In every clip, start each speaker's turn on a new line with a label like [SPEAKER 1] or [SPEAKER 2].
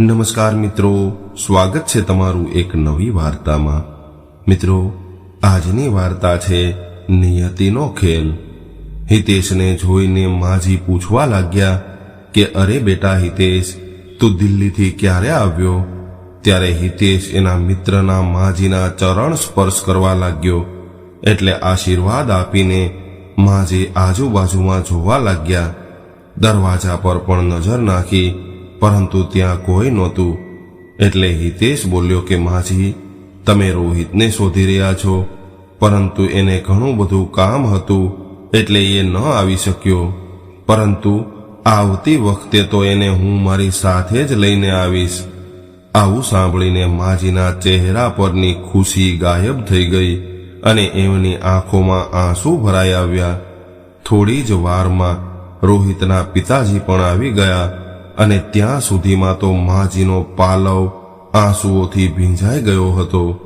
[SPEAKER 1] નમસ્કાર મિત્રો, સ્વાગત છે તમારું એક નવી વાર્તામાં. મિત્રો, આજની વાર્તા છે નિયતિનો ખેલ. હિતેશને જોઈને માજી પૂછવા લાગ્યા કે, અરે બેટા હિતેશ, તું દિલ્હીથી ક્યારે આવ્યો? ત્યારે હિતેશ એના મિત્રના માજીના ચરણ સ્પર્શ કરવા લાગ્યો, એટલે આશીર્વાદ આપીને માજી આજુબાજુમાં જોવા લાગ્યા. દરવાજા પર પણ નજર નાખી પરંતુ ત્યાં કોઈ નહોતું. એટલે હિતેશ બોલ્યો કે, માજી, તમે રોહિતને શોધી રહ્યા છો, પરંતુ એને ઘણું બધું કામ હતું, એટલે એ ન આવી શક્યો. પરંતુ આવતી વખતે તો એને હું મારી સાથે જ લઈને આવીશ. આવું સાંભળીને માજીના ચહેરા પરની ખુશી ગાયબ થઈ ગઈ અને એમની આંખોમાં આંસુ ભરાઈ આવ્યા. થોડી જ વારમાં રોહિતના પિતાજી પણ આવી ગયા. અને ત્યાં સુધીમાં તો માજીનો પાલવ આંસુઓથી ભીંજાઈ ગયો હતો.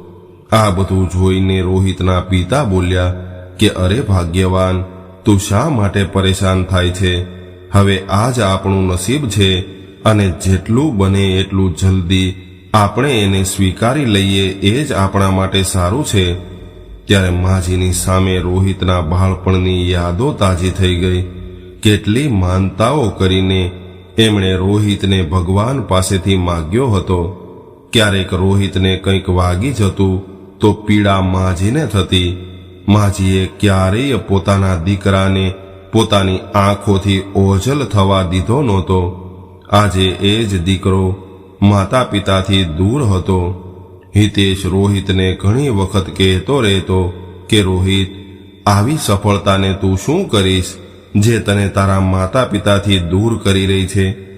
[SPEAKER 1] આ બધું જોઈને રોહિતના પિતા બોલ્યા કે, અરે ભાગ્યવાન, તું શા માટે પરેશાન થાય છે? હવે આ જ આપણું નસીબ છે અને જેટલું બને એટલું જલ્દી આપણે એને સ્વીકારી લઈએ એ જ આપણા માટે સારું છે. ત્યારે માજીની સામે રોહિતના બાળપણની યાદો તાજી થઈ ગઈ. કેટલી માનતાઓ કરીને એમણે રોહિતને ભગવાન પાસેથી માગ્યો હતો. ક્યારેક રોહિતને કંઈક વાગી જતું તો પીડા માજીને થતી. માજીએ ક્યારેય પોતાના દીકરાને પોતાની આંખોથી ઓઝલ થવા દીધો નહોતો. આજે એ જ દીકરો માતા પિતાથી દૂર હતો. હિતેશ રોહિતને ઘણી વખત કહેતો રહેતો કે, રોહિત, આવી સફળતાને તું શું કરીશ? જે તને તારા માતા પિતાથી દૂર કરી રહી છે.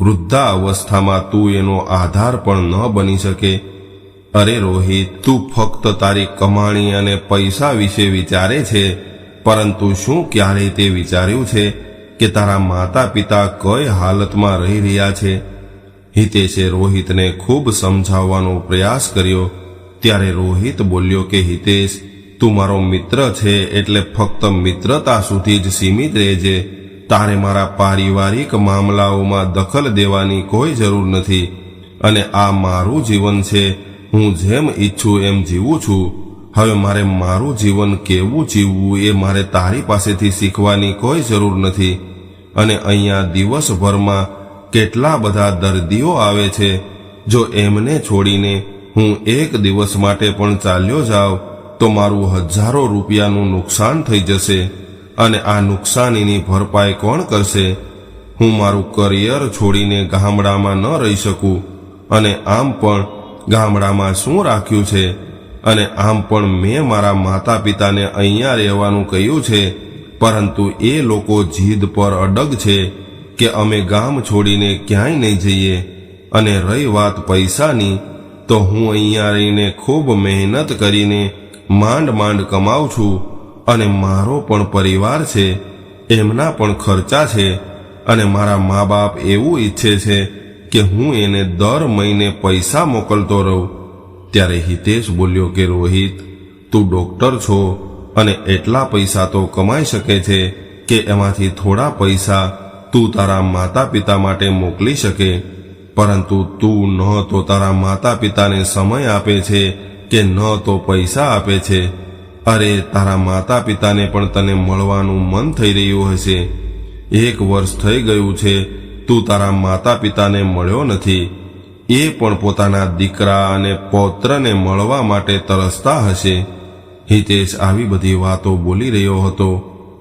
[SPEAKER 1] વૃદ્ધા અવસ્થામાં તું એનો આધાર પણ ન બની શકે. અરે રોહિત, તું ફક્ત તારી કમાણી અને પૈસા વિશે વિચારે છે, પરંતુ શું ક્યારેય તે વિચાર્યું છે કે તારા માતા પિતા કઈ હાલતમાં રહી રહ્યા છે? હિતેશે રોહિતને ખૂબ સમજાવવાનો પ્રયાસ કર્યો. ત્યારે રોહિત બોલ્યો કે, હિતેશ તું મારો મિત્ર છે એટલે ફક્ત મિત્રતા સુધી જ સીમિત રહેજે. તારે મારા પારિવારિક મામલાઓમાં દખલ દેવાની કોઈ જરૂર નથી. અને આ મારું જીવન છે. હું જેમ ઈચ્છું એમ જીવું છું. હવે મારે મારું જીવન કેવું જીવવું એ મારે તારી પાસેથી શીખવાની કોઈ જરૂર નથી. અને અહીંયા દિવસભરમાં કેટલા બધા દર્દીઓ આવે છે. જો એમને છોડીને હું એક દિવસ માટે પણ ચાલ્યો જાઉં તો મારું હજારો રૂપિયાનું નુકસાન થઈ જશે અને આ નુકસાનીની ભરપાઈ કોણ કરશે? હું મારું કરિયર છોડીને ગામડામાં ન રહી શકું અને આમ પણ ગામડામાં શું રાખ્યું છે? અને આમ પણ મેં મારા માતા પિતાને અહીંયા રહેવાનું કહ્યું છે, પરંતુ એ લોકો જીદ પર અડગ છે કે અમે ગામ છોડીને ક્યાંય નહીં જઈએ અને રહી વાત પૈસાની, તો હું અહીંયા રહીને ખૂબ મહેનત કરીને માંડ માંડ કમાઉં છું અને મારો પણ પરિવાર છે, એમના પણ ખર્ચા છે અને મારા મા બાપ એવું ઈચ્છે છે કે હું એને દર મહિને પૈસા મોકલતો રહું. ત્યારે હિતેશ બોલ્યો કે, રોહિત, તું ડોક્ટર છો અને એટલા પૈસા તો કમાઈ શકે છે કે એમાંથી થોડા પૈસા તું તારા માતા પિતા માટે મોકલી શકે. પરંતુ તું ન તો તારા માતા પિતાને સમય આપે છે કે ન તો પૈસા આપે છે. અરે, તારા માતા પિતાને પણ તને મળવાનું મન થઈ રહ્યું હશે. એક વર્ષ થઈ ગયું છે, તું તારા માતા પિતાને મળ્યો નથી. એ પણ પોતાના દીકરા અને પૌત્રને મળવા માટે તરસતા હશે. હિતેશ આવી બધી વાતો બોલી રહ્યો હતો.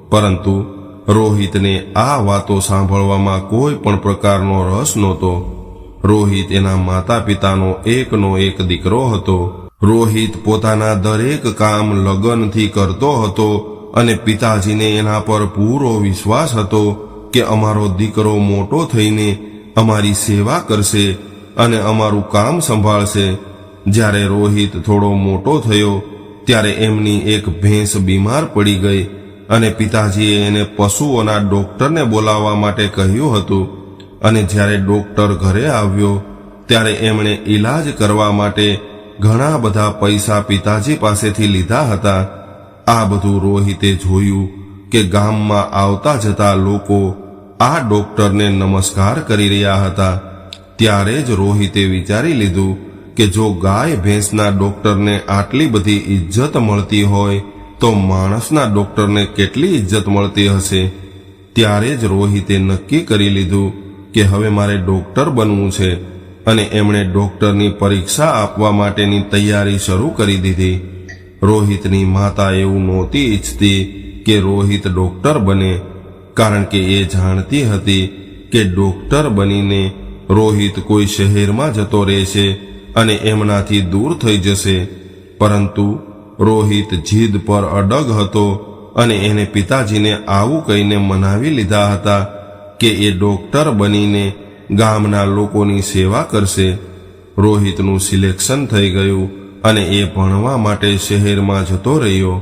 [SPEAKER 1] પરંતુ રોહિતને આ વાતો સાંભળવામાં કોઈ પણ પ્રકારનો રસ નહોતો. રોહિત એના માતા પિતાનો એકનો એક દીકરો હતો. રોહિત પોતાના દરેક કામ લગનથી કરતો હતો અને પિતાજીને એના પર પૂરો વિશ્વાસ હતો કે અમારો દીકરો મોટો થઈને અમારી સેવા કરશે અને અમારું કામ સંભાળશે. જ્યારે રોહિત થોડો મોટો થયો, ત્યારે એમની એક ભેંસ બીમાર પડી ગઈ અને પિતાજીએ એને પશુઓના ડોક્ટરને બોલાવવા માટે કહ્યું હતું. અને જ્યારે ડોક્ટર ઘરે આવ્યો, ત્યારે એમણે ઈલાજ કરવા માટે ઘણા બધા પૈસા પિતાજી પાસેથી લીધા હતા. આ બધું રોહિતે જોયું કે ગામમાં આવતા જતા લોકો આ ડોક્ટરને નમસ્કાર કરી રહ્યા હતા. ત્યારે જ રોહિતે વિચારી લીધું કે જો ગાય ભેંસના ડોક્ટરને આટલી બધી ઇજ્જત મળતી હોય, તો માણસના ડોક્ટરને કેટલી ઇજ્જત મળતી હશે? ત્યારે જ રોહિતે નક્કી કરી લીધું કે હવે મારે ડોક્ટર બનવું છે. અને એમણે ડોક્ટરની પરીક્ષા આપવા માટેની તૈયારી શરૂ કરી દીધી. રોહિતની માતા એવું નહોતી ઈચ્છતી કે રોહિત ડોક્ટર બને, કારણ કે એ જાણતી હતી કે ડોક્ટર બનીને રોહિત કોઈ શહેરમાં જતો રહેશે અને એમનાથી દૂર થઈ જશે. પરંતુ રોહિત જીદ પર અડગ હતો અને એને પિતાજીને આવું કહીને મનાવી લીધા હતા કે એ ડોક્ટર બનીને ગામના લોકોની સેવા કરશે. રોહિતનું સિલેક્શન થઈ ગયું અને એ ભણવા માટે શહેરમાં જતો રહ્યો.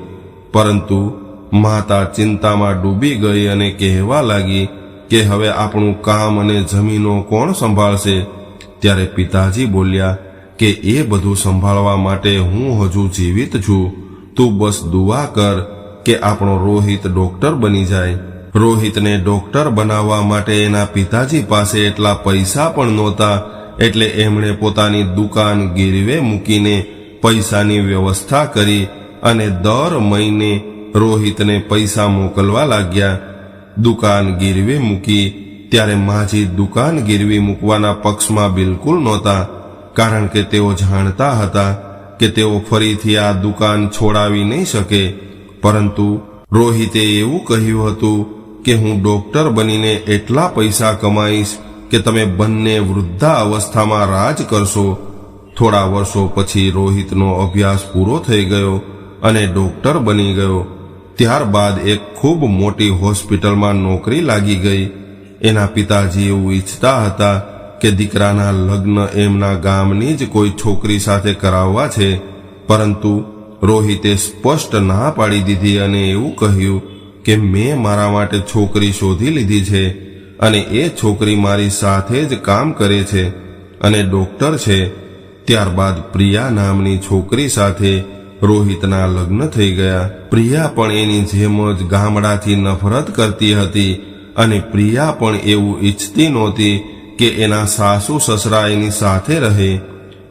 [SPEAKER 1] પરંતુ માતા ચિંતામાં ડૂબી ગઈ અને કહેવા લાગી કે હવે આપણું કામ અને જમીનો કોણ સંભાળશે? ત્યારે પિતાજી બોલ્યા કે એ બધું સંભાળવા માટે હું હજુ જીવિત છું. તું બસ દુઆ કર કે આપણો રોહિત ડોક્ટર બની જાય. રોહિતને ડોક્ટર બનાવવા માટે એના પિતાજી પાસે એટલા પૈસા પણ નહોતા, એટલે એમણે પોતાની દુકાન ગીરવે મૂકીને પૈસાની વ્યવસ્થા કરી અને દર મહિને રોહિતને પૈસા મોકલવા લાગ્યા. દુકાન ગીરવે મૂકી, ત્યારે માજી દુકાન ગીરવી મૂકવાના પક્ષમાં બિલકુલ નહોતા, કારણ કે તેઓ જાણતા હતા કે તેઓ ફરીથી આ દુકાન છોડાવી નહીં શકે. પરંતુ રોહિતે એવું કહ્યું હતું કે હું ડોક્ટર બનીને એટલા પૈસા કમાઈશ કે તમે બંને વૃદ્ધા અવસ્થામાં રાજ કરશો. થોડા વર્ષો પછી રોહિતનો અભ્યાસ પૂરો થઈ ગયો અને ડોક્ટર બની ગયો. ત્યારબાદ એક ખૂબ મોટી હોસ્પિટલમાં નોકરી લાગી ગઈ. એના પિતાજી એવું ઈચ્છતા હતા કે દીકરાના લગ્ન એમના ગામની જ કોઈ છોકરી સાથે કરાવવા છે. પરંતુ રોહિતે સ્પષ્ટ ના પાડી દીધી અને એવું કહ્યું કે મેં મારા માટે છોકરી શોધી લીધી છે અને એ છોકરી મારી સાથે જ કામ કરે છે અને ડોક્ટર છે. ત્યારબાદ પ્રિયા નામની છોકરી સાથે રોહિતના લગ્ન થઈ ગયા. પ્રિયા પણ એની જેમ જ ગામડાથી નફરત કરતી હતી અને પ્રિયા પણ એવું ઈચ્છતી નહોતી કે એના સાસુ સસરા એની સાથે રહે.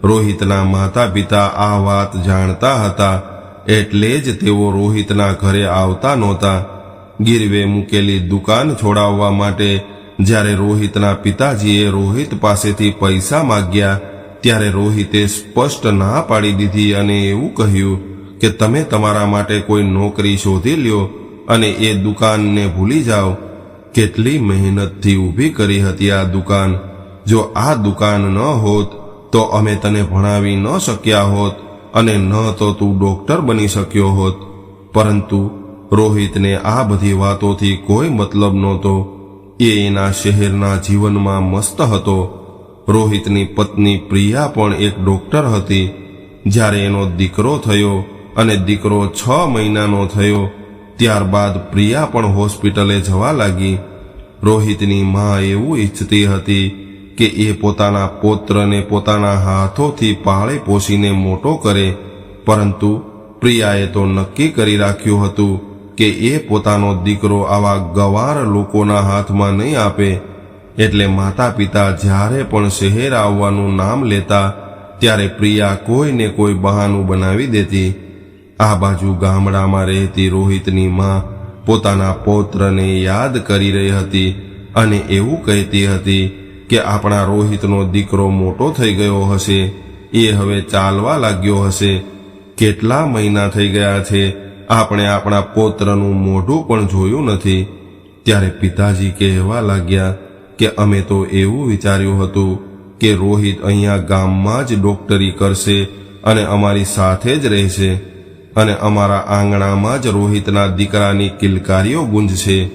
[SPEAKER 1] રોહિતના માતા પિતા આ વાત જાણતા હતા એટલે જ તેઓ રોહિતના ઘરે આવતા નહોતા. ગીરવે મૂકેલી દુકાન છોડાવવા માટે જ્યારે રોહિતના પિતાજીએ રોહિત પાસેથી પૈસા માગ્યા, ત્યારે રોહિતે સ્પષ્ટ ના પાડી દીધી અને એવું કહ્યું કે, તમે તમારા માટે કોઈ નોકરી શોધી લ્યો અને એ દુકાનને ભૂલી જાઓ. કેટલી મહેનતથી ઊભી કરી હતી આ દુકાન. જો આ દુકાન ન હોત, તો અમે તને ભણાવી ન શક્યા હોત અને ન તો તું ડોક્ટર બની શક્યો હોત. પરંતુ રોહિતને આ બધી વાતોથી કોઈ મતલબ નહોતો. એ એના શહેરના જીવનમાં મસ્ત હતો. રોહિતની પત્ની પ્રિયા પણ એક ડોક્ટર હતી. જ્યારે એનો દીકરો થયો અને દીકરો છ મહિનાનો થયો, ત્યારબાદ પ્રિયા પણ હોસ્પિટલે જવા લાગી. રોહિતની મા એવું ઈચ્છતી હતી કે એ પોતાના પૌત્રને પોતાના હાથોથી પાળે પોષીને મોટો કરે, પરંતુ પ્રિયાએ તો નક્કી કરી રાખ્યું હતું કે એ પોતાનો દીકરો આવા ગવાર લોકોના હાથમાં નહીં આપે, એટલે માતા પિતા જ્યારે પણ શહેર આવવાનું નામ લેતા, ત્યારે પ્રિયા કોઈને કોઈ બહાનું બનાવી દેતી. આ બાજુ ગામડામાં રહેતી રોહિતની માં પોતાના પૌત્રને યાદ કરી રહી હતી અને એવું કહેતી હતી કે આપણા રોહિતનો દીકરો મોટો થઈ ગયો હશે, એ હવે ચાલવા લાગ્યો હશે. કેટલા મહિના થઈ ગયા છે આપણે આપણા પૌત્રનું મોઢું પણ જોયું નથી. ત્યારે પિતાજી કહેવા લાગ્યા કે અમે તો એવું વિચાર્યું હતું કે રોહિત અહીંયા ગામમાં જ ડોક્ટરી કરશે અને અમારી સાથે જ રહેશે અને અમારા આંગણામાં જ રોહિતના દીકરાની કિલકારીઓ ગુંજશે.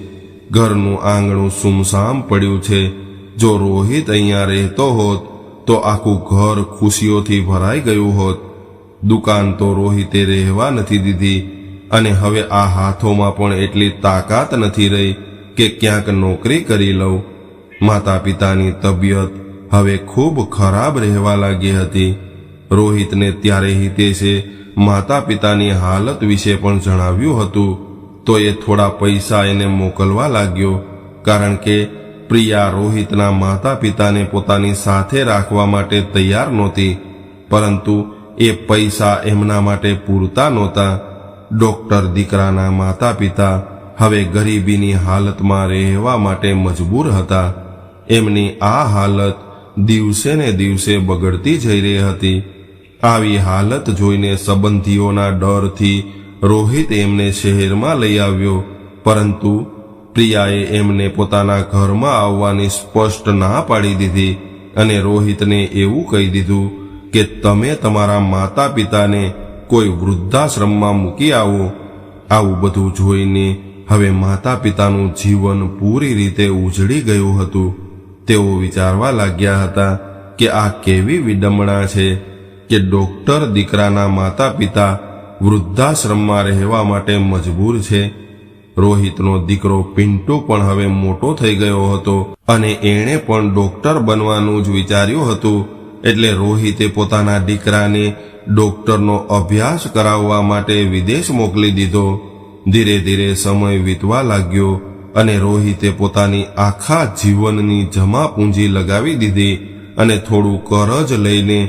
[SPEAKER 1] ઘરનું આંગણું સુમસામ પડ્યું છે. જો રોહિત અહીંયા રહેતો હોત તો આખું ઘર ખુશીઓથી ભરાઈ ગયું હોત. દુકાન તો રોહિતે રહેવા નથી દીધી. અને હવે આ હાથોમાં પણ એટલી તાકાત નથી રહી કે ક્યાંક નોકરી કરી લઉં. માતા પિતાની તબિયત હવે ખૂબ ખરાબ રહેવા લાગી હતી. રોહિતને ત્યારે હિતેશે માતા પિતાની હાલત વિશે પણ જણાવ્યું હતું, તો એ થોડા પૈસા એને મોકલવા લાગ્યો, કારણ કે પ્રિયા રોહિતના માતા પિતાને પોતાની સાથે રાખવા માટે તૈયાર નહોતી, પરંતુ એ પૈસા એમના માટે પૂરતા નહોતા. ડોક્ટર દીકરાના માતા પિતા હવે ગરીબીની હાલતમાં રહેવા માટે મજબૂર હતા. એમની આ હાલત દિવસે ને દિવસે બગડતી જઈ રહી હતી. આવી હાલત જોઈને સંબંધીઓના ડરથી રોહિત એમને શહેરમાં લઈ આવ્યો, પરંતુ પ્રિયાએ એમને પોતાના ઘરમાં આવવાની સ્પષ્ટ ના પાડી દીધી અને રોહિતને એવું કહી દીધું કે, તમે તમારા માતા પિતાને કોઈ વૃદ્ધાશ્રમમાં મૂકી આવો. આવું બધું જોઈને હવે માતા પિતાનું જીવન પૂરી રીતે ઉજળી ગયું હતું. તેઓ વિચારવા લાગ્યા હતા કે આ કેવી વિડંબણા છે કે ડોક્ટર દીકરાના માતા પિતા વૃદ્ધાશ્રમમાં રહેવા માટે મજબૂર છે. રોહિતનો દીકરો પિન્ટુ પણ હવે મોટો થઈ ગયો હતો અને એણે પણ ડોક્ટર બનવાનું જ વિચાર્યું હતું. એટલે રોહિતે પોતાના દીકરાને ડોક્ટરનો અભ્યાસ કરાવવા માટે વિદેશ મોકલી દીધો. ધીરે ધીરે સમય વીતવા લાગ્યો અને રોહિતે પોતાની આખા જીવનની જમા પૂંજી લગાવી દીધી અને થોડું કરજ લઈને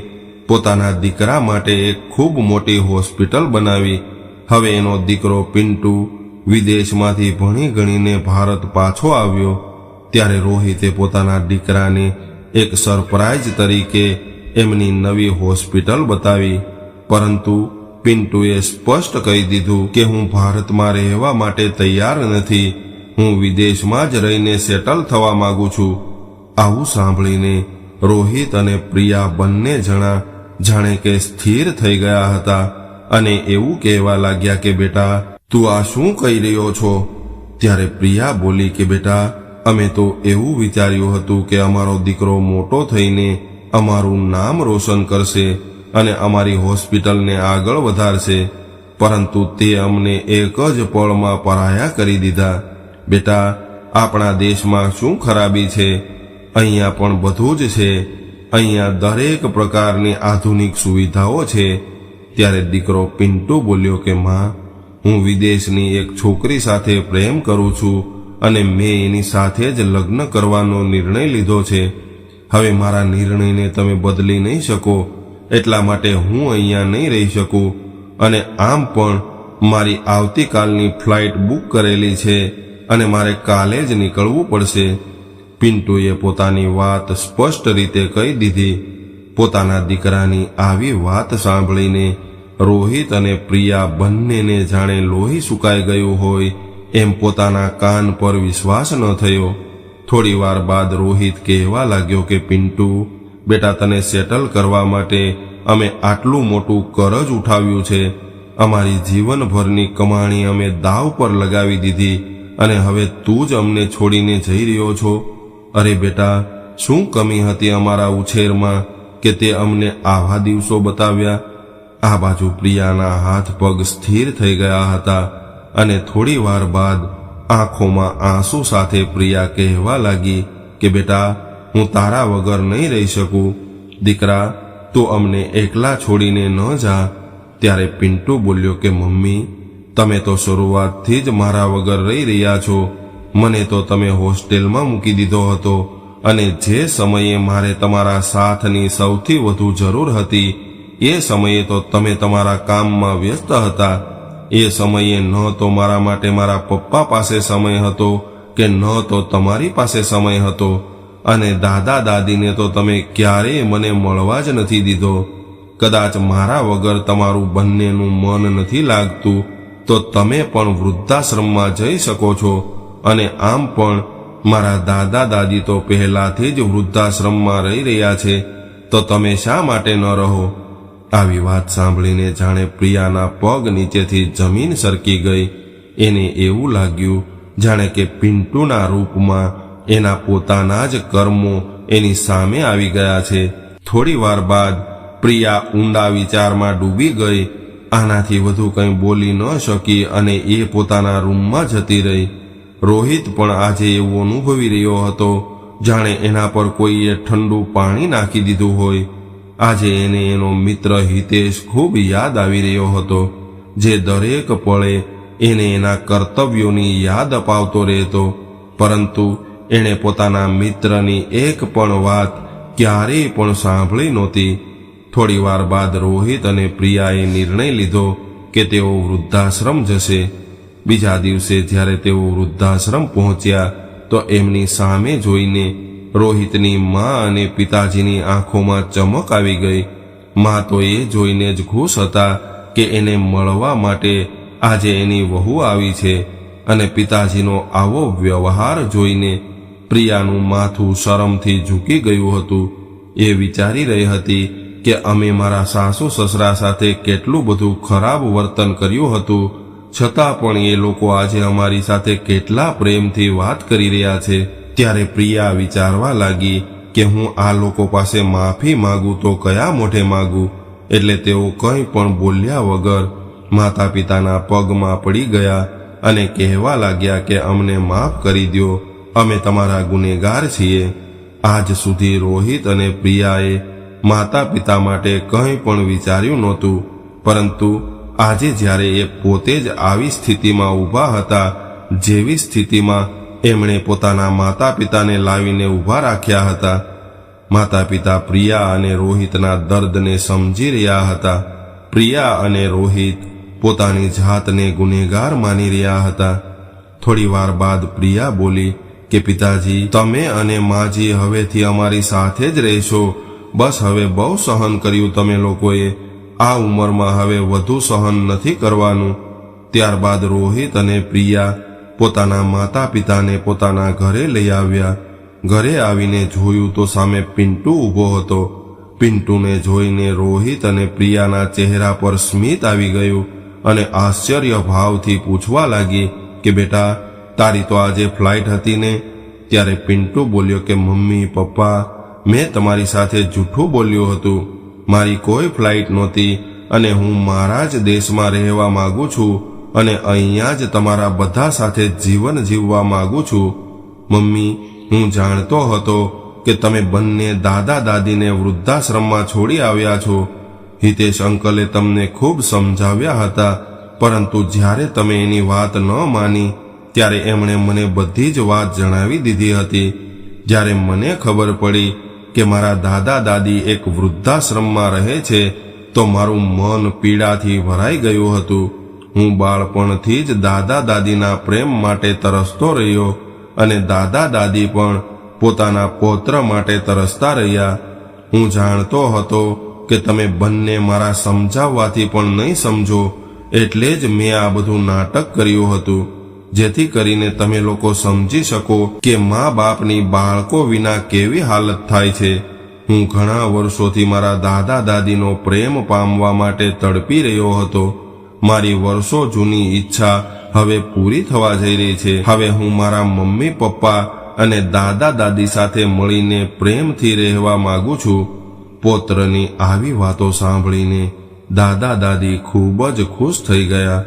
[SPEAKER 1] પોતાના દીકરા માટે એક ખૂબ મોટી હોસ્પિટલ બનાવી. હવે એનો દીકરો પિન્ટુ વિદેશમાંથી ભણી ગણીને ભારત પાછો આવ્યો. ત્યારે રોહિતે પોતાના દીકરાને એક સરપ્રાઇઝ તરીકે એમની નવી હોસ્પિટલ બતાવી. પરંતુ પિન્ટુએ સ્પષ્ટ કહી દીધું કે હું ભારતમાં રહેવા માટે તૈયાર નથી. હું વિદેશમાં જ રહીને સેટલ થવા માંગુ છું. આવું સાંભળીને રોહિત અને પ્રિયા બંને જણા જાણે કે સ્થિર થઈ ગયા હતા અને એવું કહેવા લાગ્યા કે, બેટા, તું આ શું કહી રહ્યો છો? ત્યારે પ્રિયા બોલી કે, બેટા અમે તો એવું વિચાર્યું હતું કે અમારો દીકરો મોટો થઈને અમારું નામ રોશન કરશે અને અમારી હોસ્પિટલને આગળ વધારશે. પરંતુ તે અમને એક જ પળમાં પરાયા કરી દીધા. બેટા, આપણા દેશમાં શું ખરાબી છે? અહીંયા પણ બધું જ છે. અહીંયા દરેક પ્રકારની આધુનિક સુવિધાઓ છે. ત્યારે દીકરો પિન્ટુ બોલ્યો કે, માં, હું વિદેશની એક છોકરી સાથે પ્રેમ કરું છું. અને મેં એની સાથે જ લગ્ન કરવાનો નિર્ણય લીધો છે. હવે મારા નિર્ણયને તમે બદલી નહીં શકો, એટલા માટે હું અહીંયા નહીં રહી શકું. અને આમ પણ મારી આવતીકાલની ફ્લાઇટ બુક કરેલી છે અને મારે કાલે જ નીકળવું પડશે. પિન્ટુએ પોતાની વાત સ્પષ્ટ રીતે કહી દીધી. પોતાના દીકરાની આવી વાત સાંભળીને રોહિત અને પ્રિયા બંનેને જાણે લોહી સુકાઈ ગયું હોય. એમ પોતાના કાન પર વિશ્વાસ ન થયો. થોડી વાર બાદ રોહિત કહેવા લાગ્યો કે, પિન્ટુ, બેટા તને સેટલ કરવા માટે અમે આટલું મોટું કરજ ઉઠાવ્યું છે. અમારી જીવનભરની કમાણી અમે દાવ પર લગાવી દીધી અને હવે તું જ અમને છોડીને જઈ રહ્યો છો. અરે બેટા, શું કમી હતી અમારા ઉછેરમાં કે તે અમને આવા દિવસો બતાવ્યા? આ બાજુ પ્રિયાના હાથ પગ સ્થિર થઈ ગયા હતા. અને થોડી વાર બાદ આંખોમાં આંસુ સાથે પ્રિયા કહેવા લાગી કે, બેટા, હું તારા વગર નહીં રહી શકું. દીકરા, તું અમને એકલા છોડીને ન જા. ત્યારે પિન્ટુ બોલ્યો કે, મમ્મી, તમે તો શરૂઆતથી જ મારા વગર રહી રહ્યા છો. મને તો તમે હોસ્ટેલમાં મૂકી દીધો હતો અને જે સમયે મારે તમારા સાથની સૌથી વધુ જરૂર હતી, એ સમયે તો તમે તમારા કામમાં વ્યસ્ત હતા. એ સમયે ન તો મારા માટે મારા પપ્પા પાસે સમય હતો કે ન તો તમારી પાસે સમય હતો. અને દાદા દાદીને તો તમે ક્યારેય મને મળવા જ નથી દીધો. કદાચ મારા વગર તમારું બંનેનું મન નથી લાગતું, તો તમે પણ વૃદ્ધાશ્રમમાં જઈ શકો છો. અને આમ પણ મારા દાદા દાદી તો પહેલાથી જ વૃદ્ધાશ્રમમાં રહી રહ્યા છે, તો તમે શા માટે ન રહો? આવી વાત સાંભળીને જાણે પ્રિયાના પગ નીચેથી જમીન સરકી ગઈ. એને એવું લાગ્યું જાણે કે પિન્ટુના રૂપમાં એના પોતાના જ કર્મો એની સામે આવી ગયા છે. થોડી વાર બાદ પ્રિયા ઊંડા વિચારમાં ડૂબી ગઈ. આનાથી વધુ કંઈ બોલી ન શકી અને એ પોતાના રૂમમાં જતી રહી. રોહિત પણ આજે એવું અનુભવી રહ્યો હતો. જાણે એના પર કોઈએ ઠંડુ પાણી નાખી દીધું હોય. આજે એને એનો મિત્ર હિતેશ ખૂબ યાદ આવી રહ્યો હતો. જે દરેક પળે એને એના કર્તવ્યોની યાદ અપાવતો રહેતો. પરંતુ એણે પોતાના મિત્રની એક પણ વાત ક્યારેય પણ સાંભળી નહોતી. થોડી વાર બાદ રોહિત અને પ્રિયાએ નિર્ણય લીધો કે તેઓ વૃદ્ધાશ્રમ જશે. બીજા દિવસે જ્યારે તેઓ વૃદ્ધાશ્રમ પહોંચ્યા તો એમની સામે જોઈને રોહિતની મા અને પિતાજીની આંખોમાં ચમક આવી ગઈ. મા તો એ જોઈને જ ખુશ હતા કે એને મળવા માટે આજે એની વહુ આવી છે અને પિતાજીનો આવો વ્યવહાર જોઈને પ્રિયાનું માથું શરમથી ઝૂકી ગયું હતું. એ વિચારી રહી હતી કે અમે મારા સાસુ સસરા સાથે કેટલું બધું ખરાબ વર્તન કર્યું હતું, છતાં પણ એ લોકો આજે અમારી સાથે કેટલા પ્રેમથી વાત કરી રહ્યા છે. ત્યારે પ્રિયા વિચારવા લાગી કે હું આ લોકો પાસે માફી માગું તો કયા મોઢે માગું? એટલે તેઓ કંઈ પણ બોલ્યા વગર માતા પિતાના પગમાં પડી ગયા અને કહેવા લાગ્યા કે અમને માફ કરી દો અમે તમારા ગુનેગાર છીએ. આજ સુધી રોહિત અને પ્રિયાએ માતા પિતા માટે કંઈ પણ વિચાર્યું નહોતું, પરંતુ આજે જ્યારે એ પોતે જ આવી સ્થિતિમાં ઊભા હતા, જેવી સ્થિતિમાં એમણે પોતાના માતા પિતાને લાવીને ઊભા રાખ્યા હતા. માતા પિતા પ્રિયા અને રોહિતના દર્દને સમજી રહ્યા હતા. પ્રિયા અને રોહિત પોતાની જાતને ગુનેગાર માની રહ્યા હતા. થોડી વાર બાદ પ્રિયા બોલી કે, પિતાજી, તમે અને માજી હવેથી અમારી સાથે જ રહેશો. બસ હવે બહુ સહન કર્યું તમે લોકોએ. આ ઉંમરમાં હવે વધુ સહન નથી કરવાનું. ત્યારબાદ રોહિત અને પ્રિયા પોતાના માતા પિતાને પોતાના ઘરે લઈ આવ્યા. ઘરે આવીને જોયું તો સામે પિન્ટુ ઊભો હતો. પિન્ટુને જોઈને રોહિત અને પ્રિયાના ચહેરા પર સ્મિત આવી ગયું અને આશ્ચર્ય ભાવથી પૂછવા લાગી કે, બેટા, તારી તો આજે ફ્લાઇટ હતી ને? ત્યારે પિન્ટુ બોલ્યો કે, મમ્મી, પપ્પા, મેં તમારી સાથે જૂઠું બોલ્યું હતું. મારી કોઈ ફ્લાઇટ નહોતી અને હું મારા જ દેશમાં રહેવા માગું છું. અને અહીંયા જ તમારા બધા સાથે જીવન જીવવા માંગુ છું. મમ્મી, હું જાણતો હતો કે તમે બંને દાદા દાદીને વૃદ્ધાશ્રમમાં છોડી આવ્યા છો. હિતેશ અંકલે તમને ખૂબ સમજાવ્યા હતા, પરંતુ જ્યારે તમે એની વાત ન માની, ત્યારે એમણે મને બધી જ વાત જણાવી દીધી હતી. જ્યારે મને ખબર પડી કે મારા દાદા દાદી એક વૃદ્ધાશ્રમમાં રહે છે, તો મારું મન પીડાથી ભરાઈ ગયું હતું. હું બાળપણથી જ દાદા દાદીના પ્રેમ માટે તરસતો રહ્યો અને દાદા દાદી પણ પોતાના પૌત્ર માટે તરસતા રહ્યા. હું જાણતો હતો કે તમે બંને મારા સમજાવવાથી પણ નહીં સમજો, એટલે જ મેં આ બધું નાટક કર્યું હતું, જેથી કરીને તમે લોકો સમજી શકો કે મા બાપની બાળકો વિના કેવી હાલત થાય છે. હું ઘણા વર્ષોથી મારા દાદા દાદીનો પ્રેમ પામવા માટે તડપી રહ્યો હતો મારી વર્ષો જૂની ઈચ્છા હવે પૂરી થવા જઈ રહી છે. હવે હું મારા મમ્મી, પપ્પા અને દાદા, દાદી સાથે મળીને પ્રેમથી રહેવા માંગુ છું. પોત્રની આવી વાતો સાંભળીને દાદા, દાદી ખૂબ જ ખુશ થઈ ગયા.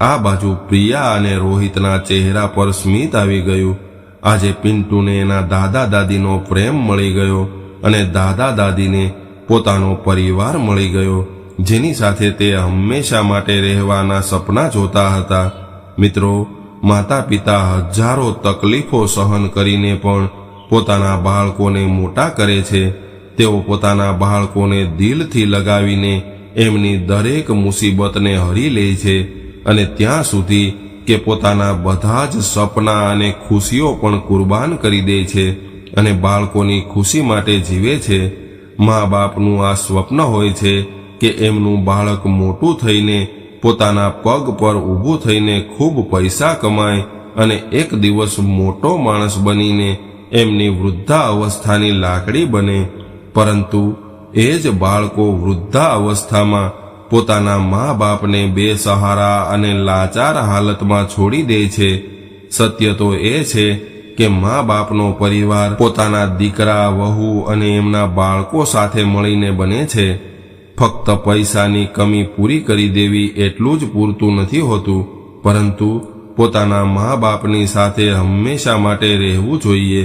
[SPEAKER 1] આ બાજુ પ્રિયા અને રોહિતના ચહેરા પર સ્મિત આવી ગયું. આજે પિન્ટુને એના દાદા, દાદીનો પ્રેમ મળી ગયો અને દાદા, દાદીને પોતાનો પરિવાર મળી ગયો. જેની સાથે તે હંમેશા માટે રહેવાના સપના જોતા હતા. મિત્રો માતા પિતા હજારો તકલીફો સહન કરીને પણ પોતાના બાળકોને મોટા કરે છે. તેઓ પોતાના બાળકોને દિલથી લગાવીને એમની દરેક મુસીબતને હરી લે છે અને ત્યાં સુધી કે પોતાના બધા જ સપના અને ખુશીઓ પણ કુરબાન કરી દે છે અને બાળકોની ખુશી માટે જીવે છે. મા બાપનું આ સ્વપ્ન હોય છે કે એમનું બાળક મોટું થઈને પોતાના પગ પર ઊભું થઈને ખૂબ પૈસા કમાય અને એક દિવસ મોટો માણસ બનીને એમની વૃદ્ધા અવસ્થાની લાકડી બને. પરંતુ એ જ બાળકો વૃદ્ધા અવસ્થામાં પોતાના મા બાપને બેસહારા અને લાચાર હાલતમાં છોડી દે છે. સત્ય તો એ છે કે મા બાપનો પરિવાર પોતાના દીકરા, વહુ અને એમના બાળકો સાથે મળીને બને છે. ફક્ત પૈસાની કમી પૂરી કરી દેવી એટલું જ પૂરતું નથી હોતું, પરંતુ પોતાના મા બાપની સાથે હંમેશા માટે રહેવું જોઈએ,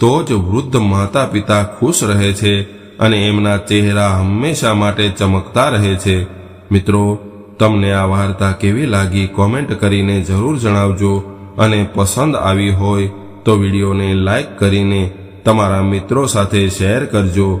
[SPEAKER 1] તો જ વૃદ્ધ માતા પિતા ખુશ રહે છે અને એમના ચહેરા હંમેશા માટે ચમકતા રહે છે. મિત્રો, તમને આ વાર્તા કેવી લાગી કોમેન્ટ કરીને જરૂર જણાવજો અને પસંદ આવી હોય તો વિડીયોને લાઈક કરીને તમારા મિત્રો સાથે શેર કરજો.